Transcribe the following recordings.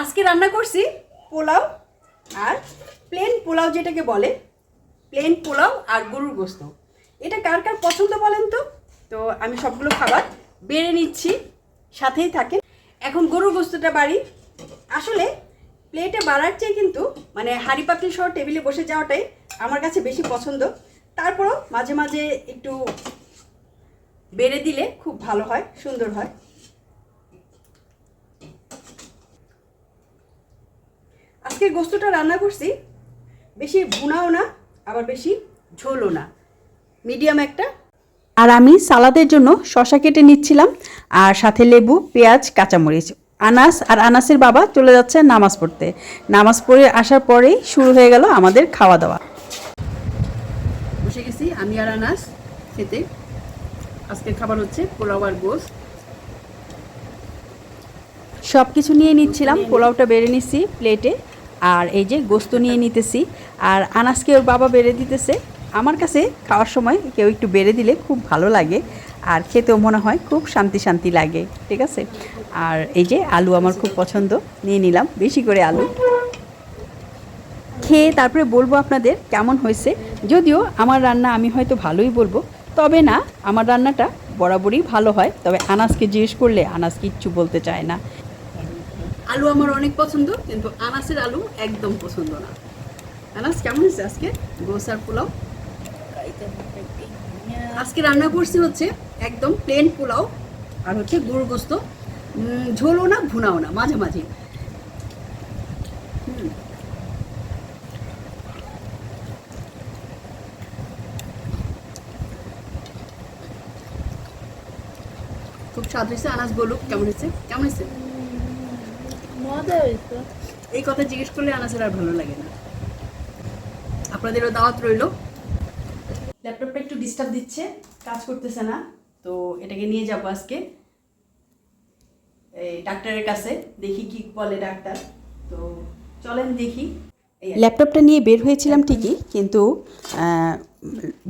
আজকে রান্না করছি পোলাও আর প্লেন পোলাও যেটাকে বলে প্লেন পোলাও আর গরুর গোস্ত। এটা কার কার পছন্দ বলেন তো? তো আমি সবগুলো খাবার বেড়ে নিচ্ছি, সাথেই থাকে এখন গরুর গোস্তটা বাড়ি। আসলে প্লেটে বাড়ার চেয়ে কিন্তু মানে হাঁড়ি পাতিল সহ টেবিলে বসে যাওয়াটাই আমার কাছে বেশি পছন্দ। তারপরও মাঝে মাঝে একটু বেড়ে দিলে খুব ভালো হয়, সুন্দর হয়। আজকের গোস্তটা রান্না করছি। বেশি ভুনাও না আবার বেশি ঝোলও না। মিডিয়াম একটা। আর আমি সালাদের জন্য শশা কেটে নিচ্ছিলাম আর সাথে লেবু পেঁয়াজ কাঁচামরিচ। আনাস আর আনাসের বাবা চলে যাচ্ছে নামাজ পড়তে। নামাজ পড়ে আসার পরেই শুরু হয়ে গেল আমাদের খাওয়া দাওয়া বসে গেছি আমি আর আনাস খেতে। আজকের খাবার হচ্ছে পোলাও আর গোস সব কিছু নিয়ে নিচ্ছিলাম পোলাওটা বেড়ে নিচ্ছি প্লেটে আর এই যে গোস্ত নিয়ে নিতেছি। আর আনাসকে ওর বাবা বেড়ে দিতেছে। আমার কাছে খাওয়ার সময় কেউ একটু বেড়ে দিলে খুব ভালো লাগে। আর খেতেও মনে হয় খুব শান্তি শান্তি লাগে, ঠিক আছে? আর এই যে আলু আমার খুব পছন্দ, নিয়ে নিলাম, বেশি করে আলু। খেয়ে তারপরে বলব আপনাদের কেমন হয়েছে। যদিও আমার রান্না আমি হয়তো ভালোই বলব, তবে না, আমার রান্নাটা বরাবরই ভালো হয়। তবে আনাসকে জিজ্ঞেস করলে আনাস কিচ্ছু বলতে চায় না। আলু আমার অনেক পছন্দ, কিন্তু আনাসের আলু একদম পছন্দ না। আনাস, কেমন হয়েছে আজকে? গোসার পোলাও? আজকে রান্না করছি হচ্ছে একদম প্লেন পোলাও আর হচ্ছে গরুর গোস্ত। ঝোলও না, ভুনাও না, মাঝামাঝি। খুব স্বাদ হয়েছে, আনাস বলুক, কেমন হয়েছে? কেমন হয়েছে? এই কথা জিজ্ঞেস করলে আনাসের আর ভালো লাগে না। আপনাদেরও দাওয়াত রইল। ল্যাপটপটা একটু ডিস্টার্ব দিচ্ছে, কাজ করতেছে না, তো এটাকে নিয়ে যাব আজকে। ডাক্তারের কাছে দেখি কি বলে ডাক্তার। তো চলেন দেখি। ল্যাপটপটা নিয়ে বের হয়েছিলাম ঠিকই, কিন্তু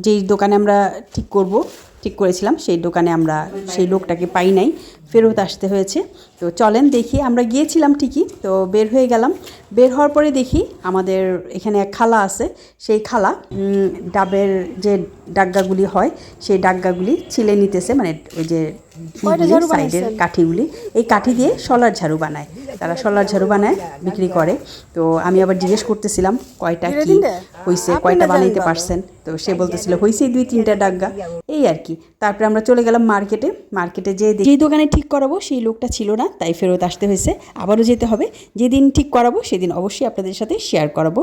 যেই দোকানে আমরা ঠিক করব ঠিক করেছিলাম সেই দোকানে আমরা সেই লোকটাকে পাই নাই ফেরত আসতে হয়েছে। তো চলেন দেখি আমরা গিয়েছিলাম ঠিকই তো বের হয়ে গেলাম। বের হওয়ার পরে দেখি আমাদের এখানে এক খালা আছে সেই খালা ডাবের যে ডাগ্গাগুলি হয় সেই ডাগ্গাগুলি ছিলে নিতেছে মানে ওই যে সাইডের কাঠিগুলি এই কাঠি দিয়ে শলার ঝাড়ু বানায়। তারা শলার ঝাড়ু বানায় বিক্রি করে। তো আমি আবার জিজ্ঞেস করতেছিলাম কয়টা কি হয়েছে কয়টা বানাইতে পারছেন? তো সে বলতেছিল হয়েছে দুই তিনটা ডাগ্গা। এই আর কি। তারপরে আমরা চলে গেলাম মার্কেটে মার্কেটে যে যেই দোকানে ঠিক করাবো সেই লোকটা ছিল না, তাই ফেরত আসতে হয়েছে। আবারও যেতে হবে। যেদিন ঠিক করাবো সেদিন অবশ্যই আপনাদের সাথে শেয়ার করাবো।